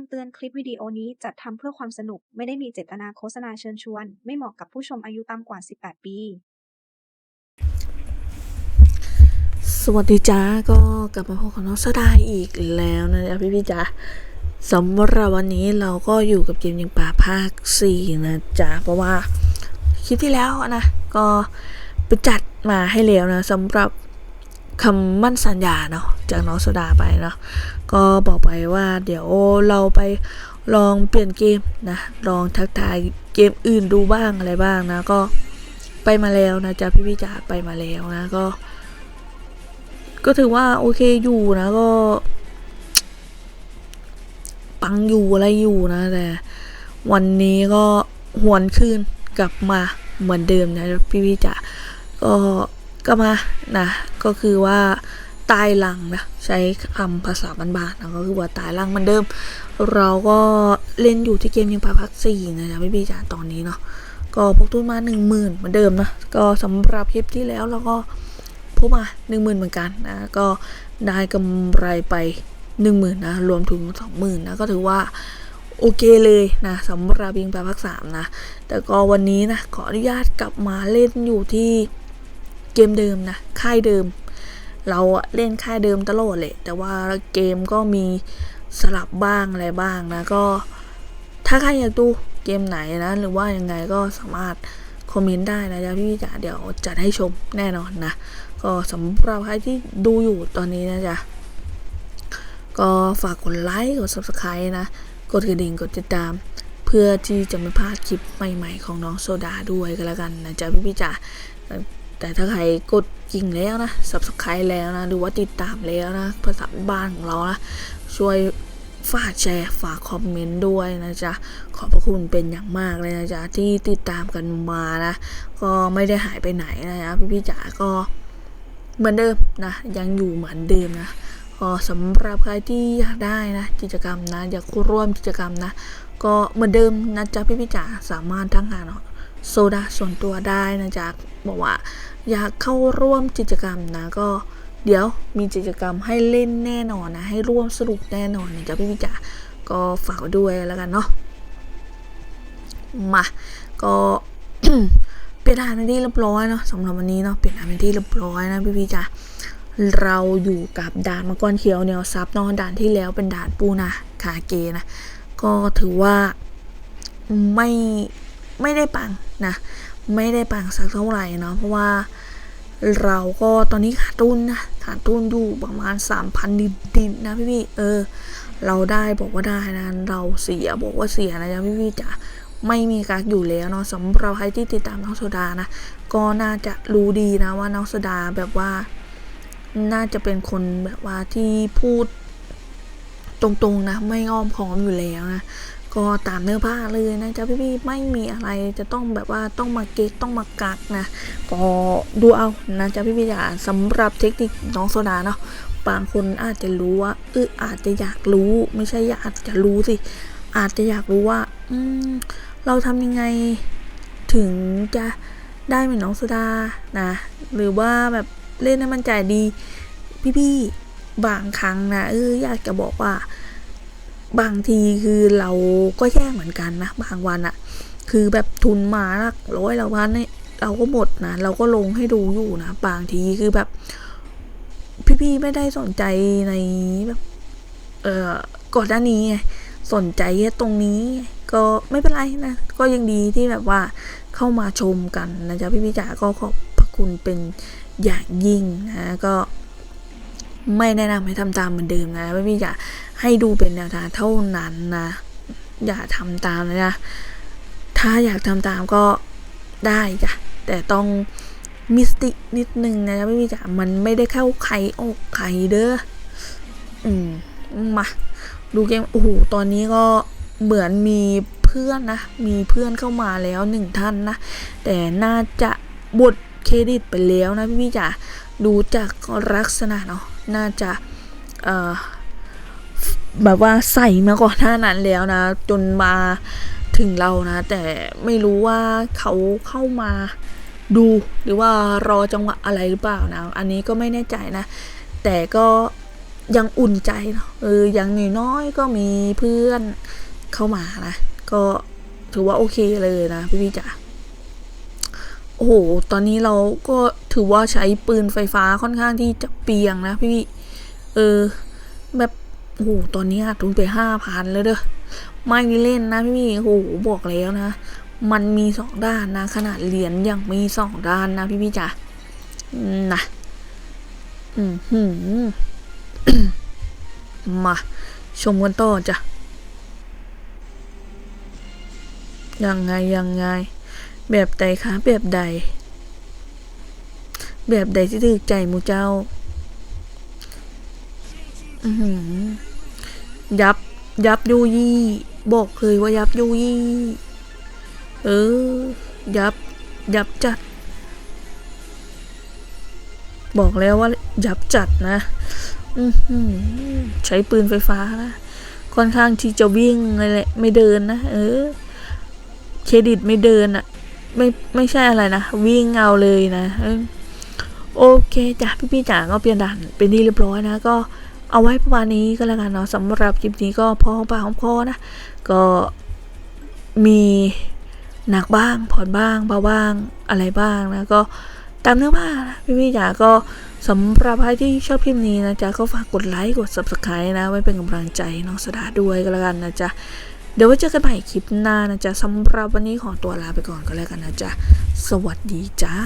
ำเตือนคลิปวิดีโอนี้จัดทำเพื่อความสนุก ไม่ได้มีเจตนาโฆษณาเชิญชวน ไม่เหมาะกับผู้ชมอายุต่ำกว่า 18 ปี สวัสดีจ้าก็กลับมาพบกับน้องสดาอีกแล้วนะจ๊ะพี่พี่ๆจ๋าสำหรับวันนี้เราก็อยู่กับเกมยิงป่าภาค 4 นะจ๊ะเพราะว่าคลิปที่แล้วนะ ก็ไปจัดมาให้แล้วนะสำหรับ คำมั่นสัญญาเนาะจากน้องโซดาไปเนาะก็บอกไปว่าเดี๋ยวเราไปลองเปลี่ยนเกมนะลองทักทายเกมอื่นดูบ้างอะไรบ้างนะ ก็ไปมาแล้วนะจ๊ะพี่พี่จ๋าไปมาแล้วนะก็ ก็ถือว่าโอเคอยู่นะก็ ปังอยู่อะไรอยู่นะ แต่ วันนี้ก็หวนคืนกลับมาเหมือนเดิมนะพี่พี่จ๋าก็ ก็มานะก็คือว่าตายหลังนะใช้คำภาษาบ้านๆนะก็คือว่าตายหลังเหมือนเดิม เราก็เล่นอยู่ที่เกมยิงปลาพักสี่นะจ๊ะพี่พี่จ๋าตอนนี้เนาะก็พกตุ้นมาหนึ่งหมื่นเหมือนเดิมนะก็สำหรับคลิปที่แล้วเราก็พบมาหนึ่งหมื่นเหมือนกันนะก็ได้กำไรไปหนึ่งหมื่นนะรวมถึงสองหมื่นนะก็ถือว่าโอเคเลยนะสำหรับยิงปลาพักสามนะ แต่ก็วันนี้นะขออนุญาตกลับมาเล่นอยู่ที่ เกมเดิมนะ ค่ายเดิม เราเล่นค่ายเดิมตลอดเลยแต่ว่าเกมก็มีสลับบ้างอะไรบ้างนะ ก็ ถ้าใครอยากดูเกมไหนนะ หรือว่ายังไงก็สามารถคอมเมนต์ได้นะจ๊ะพี่จ๋าเดี๋ยวจัดให้ชมแน่นอนนะ ก็สำหรับใครที่ดูอยู่ตอนนี้นะจ๊ะก็ฝากกดไลค์กด subscribe นะ กดกระดิ่งกดติดตาม เพื่อที่จะไม่พลาดคลิปใหม่ๆของน้องโซดาด้วยก็แล้วกันนะจ๊ะพี่พี่จ๋า แต่ถ้าใครกดจริงแล้วนะ subscribe แล้วนะ หรือว่าติดตามแล้วนะ ภาษาบ้านของเรานะ ช่วยฝากแชร์ฝากคอมเมนต์ด้วยนะจ๊ะ ขอบพระคุณเป็นอย่างมากเลยนะจ๊ะ ที่ติดตามกันมานะ ก็ไม่ได้หายไปไหนนะจ๊ะพี่พี่ๆจ๋าก็เหมือนเดิมนะ ยังอยู่เหมือนเดิมนะก็สำหรับใครที่อยากได้นะกิจกรรมนะ อยากร่วมกิจกรรมนะ ก็เหมือนเดิมนะจ๊ะพี่พี่จ๋าสามารถทั้งหาน โซดาส่วนตัวได้นะจ๊ะบอกว่า อยากเข้าร่วมกิจกรรมนะก็เดี๋ยวมีกิจกรรมให้เล่นแน่นอนนะ ให้ร่วมสนุกแน่นอนนะจ๊ะพี่พี่จ๋าก็ฝากด้วยแล้วกันเนาะมาก็เปลี่ยนอาหารเป็นที่เรียบร้อยเนาะสำหรับวันนี้เนาะเปลี่ยนอาหารเป็นที่เรียบร้อยนะพี่พี่จ้ะเราอยู่กับด่านมังกรเขียวแนวซับเนอะด่านที่แล้วเป็นด่านปูนาคาเกนะ ก็ถือว่าไม่ ไม่ได้ปังนะ ไม่ได้ปังสักเท่าไหร่เนาะเพราะว่าเราก็ตอนนี้ขาดทุนนะขาดทุนอยู่ประมาณสามพันดินๆนะพี่พี่เออ เราได้บอกว่าได้นะเราเสียบอกว่าเสียนะจ๊ะพี่พี่จ๋าไม่มีกักอยู่แล้วเนาะสำหรับใครที่ติดตามน้องโซดานะ ก็น่าจะรู้ดีนะว่าน้องโซดาแบบว่า น่าจะเป็นคนแบบว่าที่พูดตรงๆนะ ไม่อ้อมค้อมอยู่แล้วนะ ก็ตามเนื้อผ้าเลยนะจ๊ะพี่ๆไม่มีอะไรจะต้องแบบว่าต้องมาเก๊กต้องมากักนะก็ดูเอานะจ๊ะพี่ๆจ๋าสำหรับเทคนิคน้องโซดาเนาะบางคนอาจจะรู้ว่าเอออาจจะอยากรู้ไม่ใช่อยากจะรู้สิ อาจจะอยากรู้ว่า อืมเราทำยังไงถึงจะได้เหมือนน้องสุดานะ หรือว่าแบบเล่นให้มันใจดี พี่ๆบางครั้งนะเอออยากจะบอกว่า บางทีคือเราก็แย่เหมือนกันนะบางวันอะคือแบบทุนมาหลักร้อยเราพันเนี่ยเราก็หมดนะเราก็ลงให้ดูอยู่นะบางทีคือแบบ พี่ๆไม่ได้สนใจในแบบเออก่อนหน้านี้ไงสนใจตรงนี้ ก็ไม่เป็นไรนะ ก็ยังดีที่แบบว่าเข้ามาชมกันนะจ๊ะพี่พี่จ๋าก็ขอบพระคุณเป็นอย่างยิ่งนะก็ ไม่แนะนำให้ทำตามเหมือนเดิมนะพี่พี่จ๋าให้ดูเป็นแนวทางเท่านั้นนะ อย่าทำตามนะจ๊ะถ้าอยากทำตามก็ได้จ้ะแต่ต้องมิสตินิดนึงนะจ๊ะพี่พี่จ๋ามันไม่ได้เข้าใครออกใครเด้ออืมมาดูเกมโอ้โหตอนนี้ก็เหมือนมีเพื่อนนะ มีเพื่อนเข้ามาแล้วหนึ่งท่านนะ แต่น่าจะบทเครดิตไปแล้วนะพี่พี่จ๋าดูจากลักษณะเนาะ น่าจะแบบว่าใส่มาก่อนหน้านั้นแล้วนะ จนมาถึงเรานะ แต่ไม่รู้ว่าเขาเข้ามาดูหรือว่ารอจังหวะอะไรหรือเปล่านะ อันนี้ก็ไม่แน่ใจนะ แต่ก็ยังอุ่นใจเนาะเอออย่างน้อยๆก็มีเพื่อนเข้ามานะ ก็ถือว่าโอเคเลยนะพี่พี่จ๋า โอ้โห ตอนนี้เราก็ถือว่าใช้ปืนไฟฟ้าค่อนข้างที่จะเปียงนะพี่ เออ แบบ โอ้โห ตอนนี้ทุนไปห้าพันแล้วเด้อ ไม่เล่นนะพี่ โอ้โห บอกแล้วนะ มันมีสองด้านนะ ขนาดเหรียญยังมีสองด้านนะพี่พี่จ๋านะอืมหืมมา ชมกันต่อจ้ะ ยังไง ยังไง แบบใดคะ แบบใด แบบใดที่ถูกใจมูเจ้า อือหือยับ ยับยูยี่ บอกเลยว่ายับยูยี่ เออ ยับ ยับจัด บอกแล้วว่า ยับจัดนะอือใช้ปืนไฟฟ้านะ ค่อนข้างที่จะวิ่งเลยแหละ ไม่เดินนะ เออ เครดิตไม่เดินอะ ไม่ไม่ใช่อะไรนะ วิ่งเอาเลยนะโอเคจ้ะพี่พี่ๆจ๋าก็เปลี่ยนด่านเป็นที่เรียบร้อยนะ ก็เอาไว้ประมาณนี้ก็แล้วกันเนาะสำหรับคลิปนี้ก็พอปากของพอนะ ก็มีหนักบ้างผ่อนบ้างเบาบ้างอะไรบ้างนะ ก็ตามเนื้อผ้านะพี่พี่จ๋าก็สำหรับใครที่ชอบคลิปนี้นะจ๊ะก็ฝากกดไลค์กด subscribe นะ ไว้เป็นกำลังใจน้องสดาด้วยก็แล้วกันนะจ๊ะ เดี๋ยวไว้เจอกันใหม่คลิปหน้านะจ๊ะสำหรับวันนี้ขอตัวลาไปก่อนก็แล้วกันนะจ๊ะ สวัสดีจ้า